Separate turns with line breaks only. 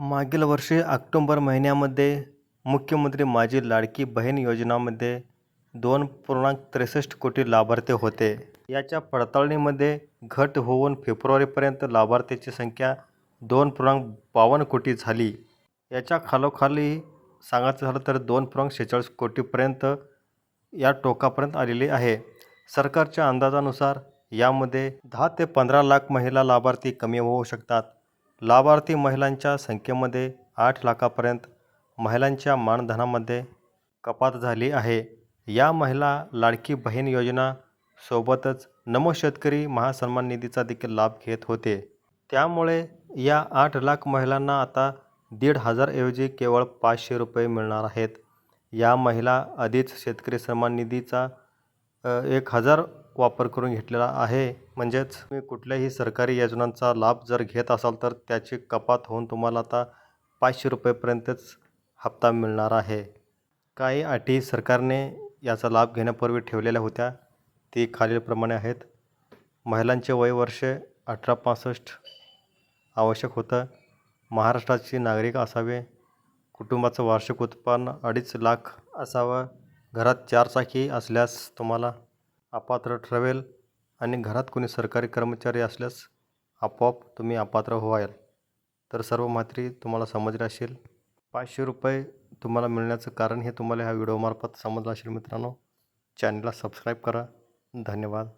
मागील वर्षी ऑक्टोंबर महिन्यामध्ये मुख्यमंत्री माझी लाडकी बहीण योजनामध्ये दोन पूर्णांक त्रेसष्ट कोटी लाभार्थी होते. याच्या पडताळणीमध्ये घट होऊन फेब्रुवारीपर्यंत लाभार्थीची संख्या दोन पूर्णांक बावन्न कोटी झाली. याच्या खालोखाली सांगायचं झालं तर दोन पूर्णांक शेहेचाळीस कोटीपर्यंत या टोकापर्यंत आलेली आहे. सरकारच्या अंदाजानुसार यामध्ये दहा ते पंधरा लाख महिला लाभार्थी कमी होऊ शकतात. लाभार्थी महिलांच्या संख्येमध्ये आठ लाखापर्यंत महिलांच्या मानधनामध्ये कपात झाली आहे. या महिला लाडकी बहीण योजना सोबतच नमो शेतकरी महासन्मान निधीचा देखील लाभ घेत होते. त्यामुळे या आठ लाख महिलांना आता दीड हजारऐवजी केवळ पाचशे रुपये मिळणार आहेत. या महिला आधीच शेतकरी सन्मान निधीचा एक हजार वापर करून घेतलेला आहे. म्हणजेच तुम्ही कुठल्याही सरकारी योजनांचा लाभ जर घेत असाल तर त्याची कपात होऊन तुम्हाला आता पाचशे रुपयेपर्यंतच हप्ता मिळणार आहे. काही अटी सरकारने याचा लाभ घेण्यापूर्वी ठेवलेल्या होत्या. ती खालीलप्रमाणे आहेत. महिलांचे वय वर्ष अठरा पासष्ट आवश्यक होतं. महाराष्ट्राची नागरिक असावे. कुटुंबाचं वार्षिक उत्पन्न अडीच लाख असावं. घरात चारचाकी असल्यास तुम्हाला अपात्र ठरवेल आणि घरात कोणी सरकारी कर्मचारी असल्यास आपोआप तुम्ही अपात्र व्हाल. तर सर्व माहिती तुम्हाला समजली असेल. पाचशे रुपये तुम्हाला मिळण्याचं कारण हे तुम्हाला ह्या व्हिडिओमार्फत समजलं असेल मित्रांनो. चॅनलला सबस्क्राईब करा. धन्यवाद.